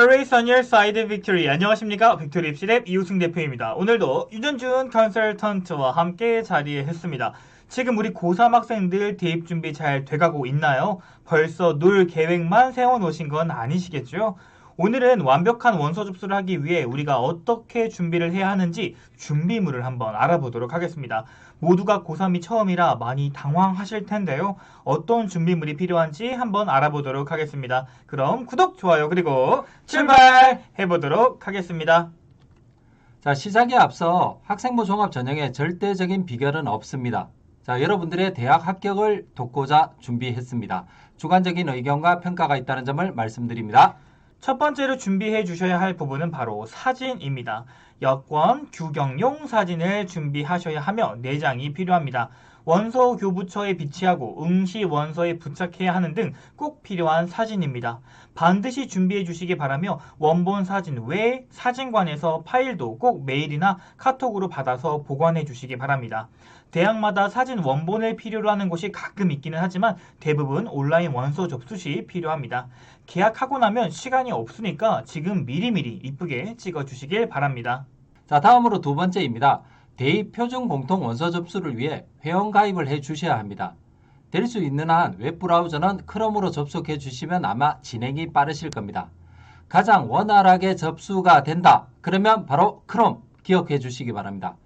Always on your side victory. 안녕하십니까. 빅토리 입시랩 이우승 대표입니다. 오늘도 유전준 컨설턴트와 함께 자리했습니다. 지금 우리 고3 학생들 대입 준비 잘 돼가고 있나요? 벌써 놀 계획만 세워놓으신 건 아니시겠죠? 오늘은 완벽한 원서 접수를 하기 위해 우리가 어떻게 준비를 해야 하는지 준비물을 한번 알아보도록 하겠습니다. 모두가 고3이 처음이라 많이 당황하실 텐데요. 어떤 준비물이 필요한지 한번 알아보도록 하겠습니다. 그럼 구독, 좋아요, 그리고 출발해 보도록 하겠습니다. 자, 시작에 앞서 학생부 종합 전형의 절대적인 비결은 없습니다. 자, 여러분들의 대학 합격을 돕고자 준비했습니다. 주관적인 의견과 평가가 있다는 점을 말씀드립니다. 첫 번째로 준비해 주셔야 할 부분은 바로 사진입니다. 여권, 규경용 사진을 준비하셔야 하며 4장이 필요합니다. 원서 교부처에 비치하고 응시 원서에 부착해야 하는 등 꼭 필요한 사진입니다. 반드시 준비해 주시기 바라며 원본 사진 외에 사진관에서 파일도 꼭 메일이나 카톡으로 받아서 보관해 주시기 바랍니다. 대학마다 사진 원본을 필요로 하는 곳이 가끔 있기는 하지만 대부분 온라인 원서 접수 시 필요합니다. 계약하고 나면 시간이 없으니까 지금 미리미리 이쁘게 찍어 주시길 바랍니다. 자, 다음으로 두 번째입니다. 대입 표준 공통 원서 접수를 위해 회원 가입을 해 주셔야 합니다. 될 수 있는 한 웹브라우저는 크롬으로 접속해 주시면 아마 진행이 빠르실 겁니다. 가장 원활하게 접수가 된다. 그러면 바로 크롬 기억해 주시기 바랍니다.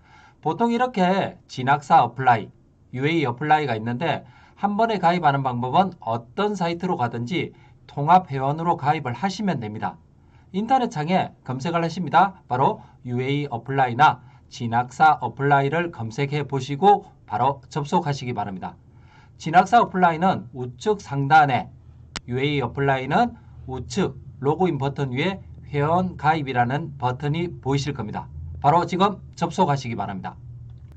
보통 이렇게 진학사 어플라이, UA 어플라이가 있는데 한 번에 가입하는 방법은 어떤 사이트로 가든지 통합 회원으로 가입을 하시면 됩니다. 인터넷 창에 검색을 하십니다. 바로 UA 어플라이나 진학사 어플라이를 검색해 보시고 바로 접속하시기 바랍니다. 진학사 어플라이는 우측 상단에 UA 어플라이는 우측 로그인 버튼 위에 회원 가입이라는 버튼이 보이실 겁니다. 바로 지금 접속하시기 바랍니다.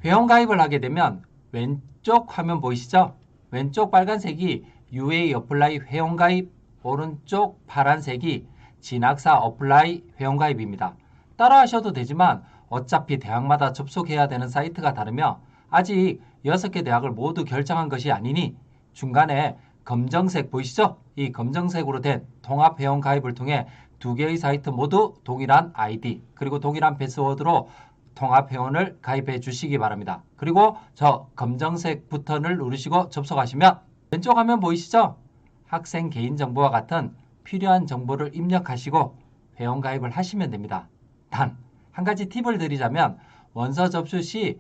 회원 가입을 하게 되면 왼쪽 화면 보이시죠? 왼쪽 빨간색이 UA 어플라이 회원 가입, 오른쪽 파란색이 진학사 어플라이 회원 가입입니다. 따라 하셔도 되지만 어차피 대학마다 접속해야 되는 사이트가 다르며 아직 6개 대학을 모두 결정한 것이 아니니 중간에 검정색 보이시죠? 이 검정색으로 된 통합 회원 가입을 통해 두 개의 사이트 모두 동일한 아이디 그리고 동일한 패스워드로 통합 회원을 가입해 주시기 바랍니다. 그리고 저 검정색 버튼을 누르시고 접속하시면 왼쪽 화면 보이시죠? 학생 개인정보와 같은 필요한 정보를 입력하시고 회원 가입을 하시면 됩니다. 단, 한 가지 팁을 드리자면 원서 접수 시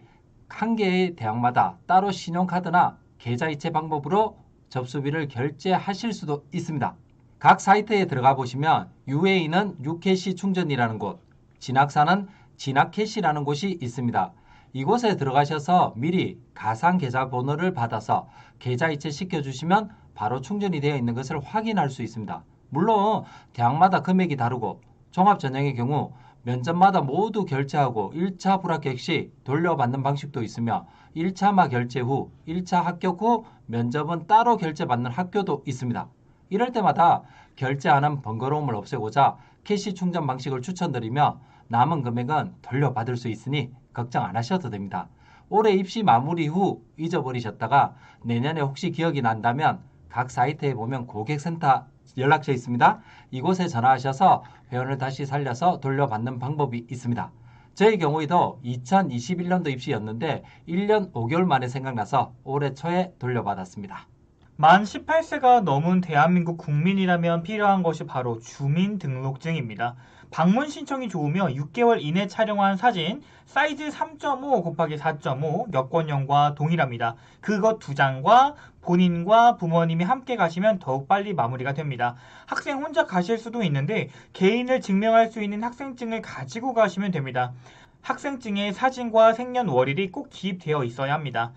한 개의 대학마다 따로 신용카드나 계좌이체 방법으로 접수비를 결제하실 수도 있습니다. 각 사이트에 들어가 보시면 UA는 유캐시 충전이라는 곳, 진학사는 진학캐시라는 곳이 있습니다. 이곳에 들어가셔서 미리 가상 계좌 번호를 받아서 계좌이체 시켜주시면 바로 충전이 되어 있는 것을 확인할 수 있습니다. 물론 대학마다 금액이 다르고 종합 전형의 경우 면접마다 모두 결제하고 1차 불합격 시 돌려받는 방식도 있으며 1차마 결제 후 1차 합격 후 면접은 따로 결제받는 학교도 있습니다. 이럴 때마다 결제하는 번거로움을 없애고자 캐시 충전 방식을 추천드리며 남은 금액은 돌려받을 수 있으니 걱정 안 하셔도 됩니다. 올해 입시 마무리 후 잊어버리셨다가 내년에 혹시 기억이 난다면 각 사이트에 보면 고객센터 연락처 있습니다. 이곳에 전화하셔서 회원을 다시 살려서 돌려받는 방법이 있습니다. 저의 경우에도 2021년도 입시였는데 1년 5개월 만에 생각나서 올해 초에 돌려받았습니다. 만 18세가 넘은 대한민국 국민이라면 필요한 것이 바로 주민등록증입니다. 방문 신청이 좋으며 6개월 이내 촬영한 사진 사이즈 3.5 곱하기 4.5 여권형과 동일합니다. 그것 두 장과 본인과 부모님이 함께 가시면 더욱 빨리 마무리가 됩니다. 학생 혼자 가실 수도 있는데 개인을 증명할 수 있는 학생증을 가지고 가시면 됩니다. 학생증에 사진과 생년월일이 꼭 기입되어 있어야 합니다.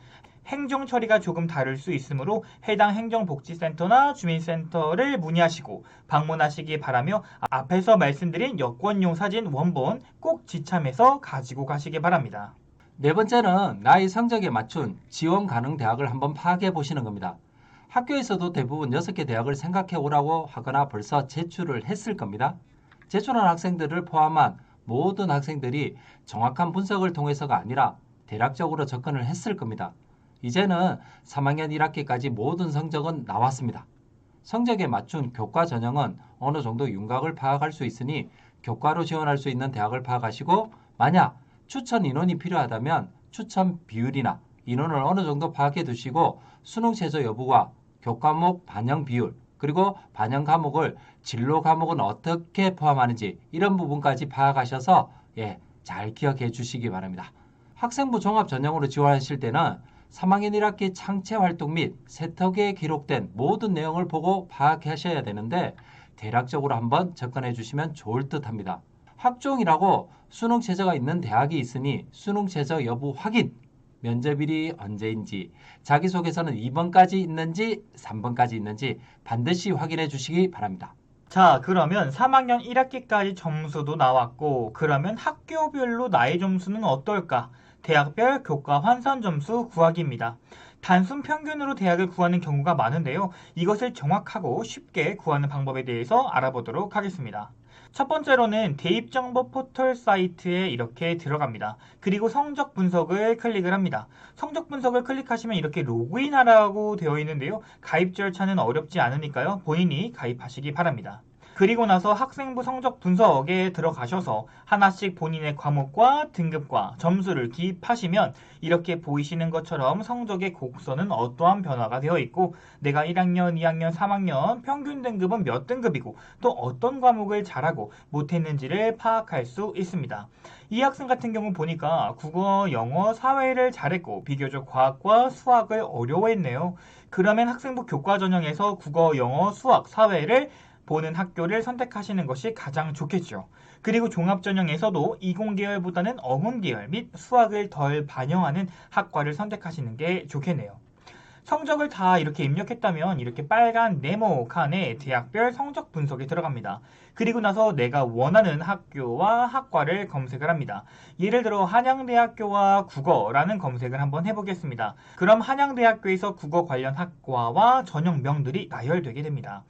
행정 처리가 조금 다를 수 있으므로 해당 행정복지센터나 주민센터를 문의하시고 방문하시기 바라며 앞에서 말씀드린 여권용 사진 원본 꼭 지참해서 가지고 가시기 바랍니다. 네 번째는 나의 성적에 맞춘 지원 가능 대학을 한번 파악해 보시는 겁니다. 학교에서도 대부분 6개 대학을 생각해 오라고 하거나 벌써 제출을 했을 겁니다. 제출한 학생들을 포함한 모든 학생들이 정확한 분석을 통해서가 아니라 대략적으로 접근을 했을 겁니다. 이제는 3학년 1학기까지 모든 성적은 나왔습니다. 성적에 맞춘 교과 전형은 어느 정도 윤곽을 파악할 수 있으니 교과로 지원할 수 있는 대학을 파악하시고 만약 추천 인원이 필요하다면 추천 비율이나 인원을 어느 정도 파악해 두시고 수능 최저 여부와 교과목 반영 비율 그리고 반영 과목을 진로 과목은 어떻게 포함하는지 이런 부분까지 파악하셔서 예, 잘 기억해 주시기 바랍니다. 학생부 종합 전형으로 지원하실 때는 3학년 1학기 창체 활동 및 세터기에 기록된 모든 내용을 보고 파악하셔야 되는데 대략적으로 한번 접근해 주시면 좋을 듯 합니다. 학종이라고 수능 최저가 있는 대학이 있으니 수능 최저 여부 확인, 면접일이 언제인지, 자기소개서는 2번까지 있는지 3번까지 있는지 반드시 확인해 주시기 바랍니다. 자, 그러면 3학년 1학기까지 점수도 나왔고, 그러면 학교별로 나의 점수는 어떨까? 대학별 교과 환산 점수 구하기입니다. 단순 평균으로 대학을 구하는 경우가 많은데요. 이것을 정확하고 쉽게 구하는 방법에 대해서 알아보도록 하겠습니다. 첫 번째로는 대입정보 포털 사이트에 이렇게 들어갑니다. 그리고 성적 분석을 클릭을 합니다. 성적 분석을 클릭하시면 이렇게 로그인하라고 되어 있는데요. 가입 절차는 어렵지 않으니까요. 본인이 가입하시기 바랍니다. 그리고 나서 학생부 성적 분석에 들어가셔서 하나씩 본인의 과목과 등급과 점수를 기입하시면 이렇게 보이시는 것처럼 성적의 곡선은 어떠한 변화가 되어 있고 내가 1학년, 2학년, 3학년 평균 등급은 몇 등급이고 또 어떤 과목을 잘하고 못했는지를 파악할 수 있습니다. 이 학생 같은 경우 보니까 국어, 영어, 사회를 잘했고 비교적 과학과 수학을 어려워했네요. 그러면 학생부 교과 전형에서 국어, 영어, 수학, 사회를 보는 학교를 선택하시는 것이 가장 좋겠죠. 그리고 종합전형에서도 이공계열보다는 어문계열 및 수학을 덜 반영하는 학과를 선택하시는 게 좋겠네요. 성적을 다 이렇게 입력했다면 이렇게 빨간 네모 칸에 대학별 성적 분석에 들어갑니다. 그리고 나서 내가 원하는 학교와 학과를 검색을 합니다. 예를 들어 한양대학교와 국어라는 검색을 한번 해보겠습니다. 그럼 한양대학교에서 국어 관련 학과와 전형명들이 나열되게 됩니다.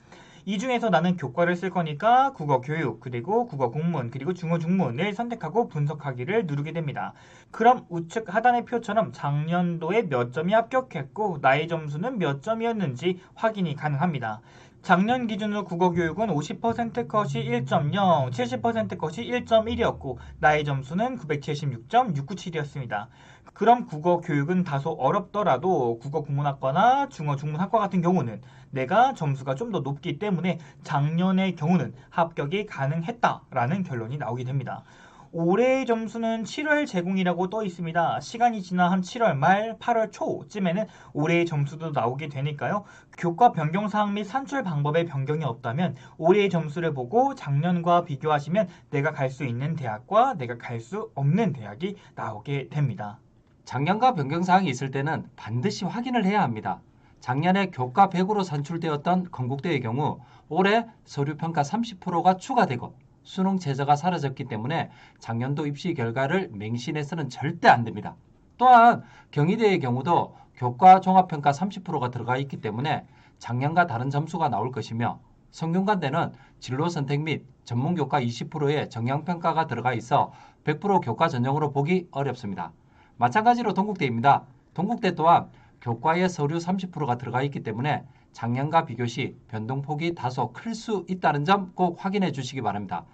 이 중에서 나는 교과를 쓸 거니까 국어 교육, 그리고 국어 국문, 그리고 중어 중문을 선택하고 분석하기를 누르게 됩니다. 그럼 우측 하단의 표처럼 작년도에 몇 점이 합격했고 나의 점수는 몇 점이었는지 확인이 가능합니다. 작년 기준으로 국어 교육은 50% 컷이 1.0, 70% 컷이 1.1이었고 나의 점수는 976.697이었습니다. 그럼 국어 교육은 다소 어렵더라도 국어 국문학과나 중어 중문학과 같은 경우는 내가 점수가 좀 더 높기 때문에 작년의 경우는 합격이 가능했다라는 결론이 나오게 됩니다. 올해의 점수는 7월 제공이라고 떠 있습니다. 시간이 지나 한 7월 말, 8월 초쯤에는 올해의 점수도 나오게 되니까요. 교과 변경 사항 및 산출 방법에 변경이 없다면 올해의 점수를 보고 작년과 비교하시면 내가 갈 수 있는 대학과 내가 갈 수 없는 대학이 나오게 됩니다. 작년과 변경 사항이 있을 때는 반드시 확인을 해야 합니다. 작년에 교과 100으로 산출되었던 건국대의 경우 올해 서류 평가 30%가 추가되고 수능 최저가 사라졌기 때문에 작년도 입시 결과를 맹신해서는 절대 안 됩니다. 또한 경희대의 경우도 교과 종합평가 30%가 들어가 있기 때문에 작년과 다른 점수가 나올 것이며 성균관대는 진로 선택 및 전문 교과 20%의 정량평가가 들어가 있어 100% 교과 전형으로 보기 어렵습니다. 마찬가지로 동국대입니다. 동국대 또한 교과의 서류 30%가 들어가 있기 때문에 작년과 비교 시 변동폭이 다소 클 수 있다는 점 꼭 확인해 주시기 바랍니다.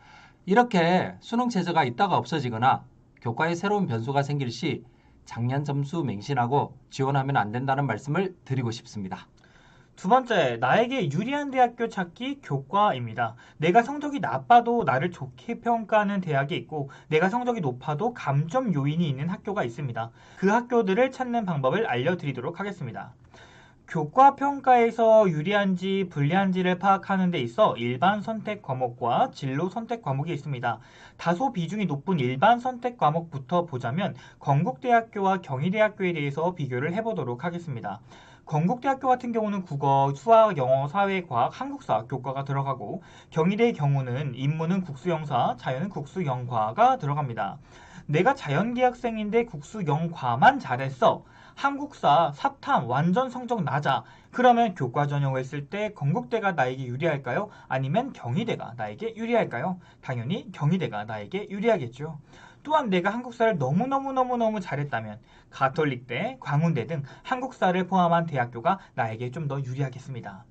이렇게 수능 체제가 있다가 없어지거나 교과에 새로운 변수가 생길 시 작년 점수 맹신하고 지원하면 안 된다는 말씀을 드리고 싶습니다. 두 번째, 나에게 유리한 대학교 찾기 교과입니다. 내가 성적이 나빠도 나를 좋게 평가하는 대학이 있고, 내가 성적이 높아도 감점 요인이 있는 학교가 있습니다. 그 학교들을 찾는 방법을 알려드리도록 하겠습니다. 교과 평가에서 유리한지 불리한지를 파악하는 데 있어 일반 선택 과목과 진로 선택 과목이 있습니다. 다소 비중이 높은 일반 선택 과목부터 보자면 건국대학교와 경희대학교에 대해서 비교를 해보도록 하겠습니다. 건국대학교 같은 경우는 국어, 수학, 영어, 사회, 과학, 한국사 교과가 들어가고 경희대의 경우는 인문은 국수영사, 자연은 국수영과가 들어갑니다. 내가 자연계 학생인데 국수영과만 잘했어. 한국사, 사탐, 완전 성적 낮아. 그러면 교과 전형을 쓸 때 건국대가 나에게 유리할까요? 아니면 경희대가 나에게 유리할까요? 당연히 경희대가 나에게 유리하겠죠. 또한 내가 한국사를 너무너무너무너무 잘했다면 가톨릭대, 광운대 등 한국사를 포함한 대학교가 나에게 좀 더 유리하겠습니다.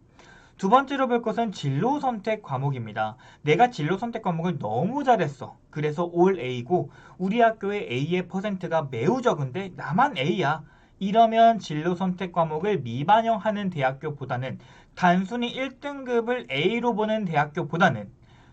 두 번째로 볼 것은 진로 선택 과목입니다. 내가 진로 선택 과목을 너무 잘했어. 그래서 올 A고 우리 학교의 A의 퍼센트가 매우 적은데 나만 A야. 이러면 진로 선택 과목을 미반영하는 대학교보다는 단순히 1등급을 A로 보는 대학교보다는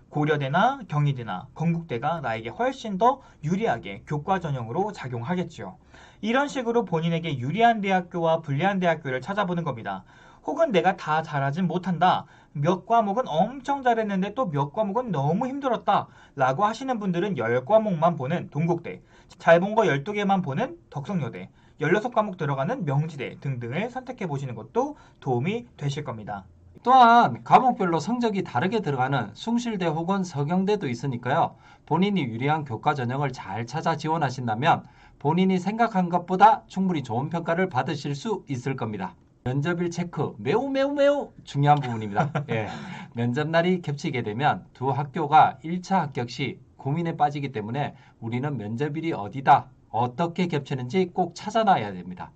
고려대나 경희대나 건국대가 나에게 훨씬 더 유리하게 교과 전형으로 작용하겠죠. 이런 식으로 본인에게 유리한 대학교와 불리한 대학교를 찾아보는 겁니다. 혹은 내가 다 잘하진 못한다. 몇 과목은 엄청 잘했는데 또 몇 과목은 너무 힘들었다. 라고 하시는 분들은 10과목만 보는 동국대, 잘 본 거 12개만 보는 덕성여대, 16과목 들어가는 명지대 등등을 선택해 보시는 것도 도움이 되실 겁니다. 또한 과목별로 성적이 다르게 들어가는 숭실대 혹은 서경대도 있으니까요. 본인이 유리한 교과 전형을 잘 찾아 지원하신다면 본인이 생각한 것보다 충분히 좋은 평가를 받으실 수 있을 겁니다. 면접일 체크 매우 매우 매우 중요한 부분입니다. 예. 면접 날이 겹치게 되면 두 학교가 1차 합격 시 고민에 빠지기 때문에 우리는 면접일이 어디다 어떻게 겹치는지 꼭 찾아놔야 됩니다.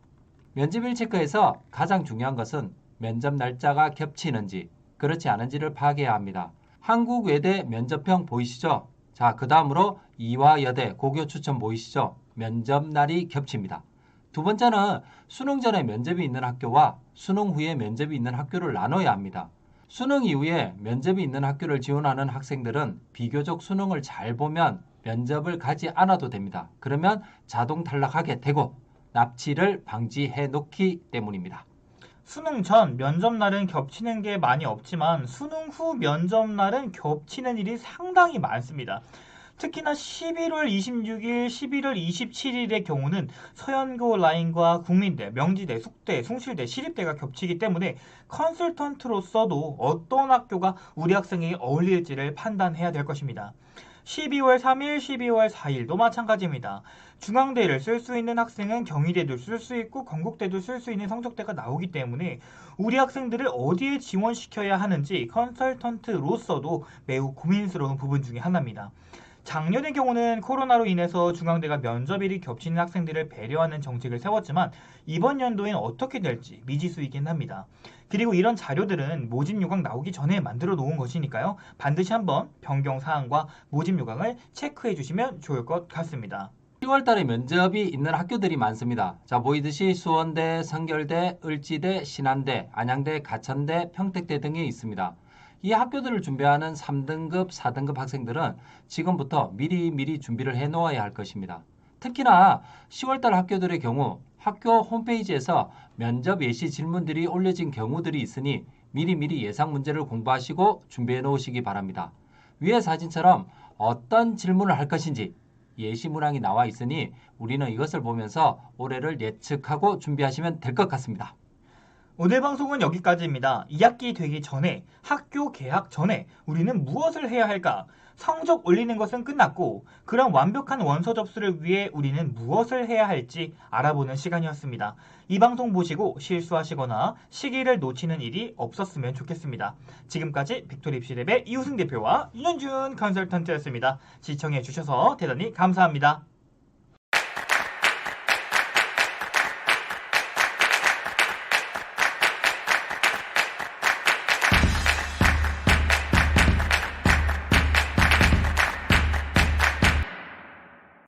면접일 체크에서 가장 중요한 것은 면접 날짜가 겹치는지 그렇지 않은지를 파악해야 합니다. 한국 외대 면접형 보이시죠? 자, 그 다음으로 이화여대 고교 추천 보이시죠? 면접 날이 겹칩니다. 두 번째는 수능 전에 면접이 있는 학교와 수능 후에 면접이 있는 학교를 나눠야 합니다. 수능 이후에 면접이 있는 학교를 지원하는 학생들은 비교적 수능을 잘 보면 면접을 가지 않아도 됩니다. 그러면 자동 탈락하게 되고 납치를 방지해 놓기 때문입니다. 수능 전 면접 날은 겹치는 게 많이 없지만 수능 후 면접 날은 겹치는 일이 상당히 많습니다. 특히나 11월 26일, 11월 27일의 경우는 서연고 라인과 국민대, 명지대, 숙대, 숭실대, 시립대가 겹치기 때문에 컨설턴트로서도 어떤 학교가 우리 학생에게 어울릴지를 판단해야 될 것입니다. 12월 3일, 12월 4일도 마찬가지입니다. 중앙대를 쓸 수 있는 학생은 경희대도 쓸 수 있고 건국대도 쓸 수 있는 성적대가 나오기 때문에 우리 학생들을 어디에 지원시켜야 하는지 컨설턴트로서도 매우 고민스러운 부분 중에 하나입니다. 작년의 경우는 코로나로 인해서 중앙대가 면접일이 겹치는 학생들을 배려하는 정책을 세웠지만 이번 연도엔 어떻게 될지 미지수이긴 합니다. 그리고 이런 자료들은 모집 요강 나오기 전에 만들어 놓은 것이니까요. 반드시 한번 변경 사항과 모집 요강을 체크해 주시면 좋을 것 같습니다. 10월 달에 면접이 있는 학교들이 많습니다. 자, 보이듯이 수원대, 성결대, 을지대, 신안대, 안양대, 가천대, 평택대 등이 있습니다. 이 학교들을 준비하는 3등급, 4등급 학생들은 지금부터 미리 미리 준비를 해 놓아야 할 것입니다. 특히나 10월 달 학교들의 경우 학교 홈페이지에서 면접 예시 질문들이 올려진 경우들이 있으니 미리미리 예상 문제를 공부하시고 준비해 놓으시기 바랍니다. 위의 사진처럼 어떤 질문을 할 것인지 예시 문항이 나와 있으니 우리는 이것을 보면서 올해를 예측하고 준비하시면 될 것 같습니다. 오늘 방송은 여기까지입니다. 2학기 되기 전에 학교 개학 전에 우리는 무엇을 해야 할까? 성적 올리는 것은 끝났고 그런 완벽한 원서 접수를 위해 우리는 무엇을 해야 할지 알아보는 시간이었습니다. 이 방송 보시고 실수하시거나 시기를 놓치는 일이 없었으면 좋겠습니다. 지금까지 빅토리 입시랩의 이우승 대표와 윤현준 컨설턴트였습니다. 시청해 주셔서 대단히 감사합니다.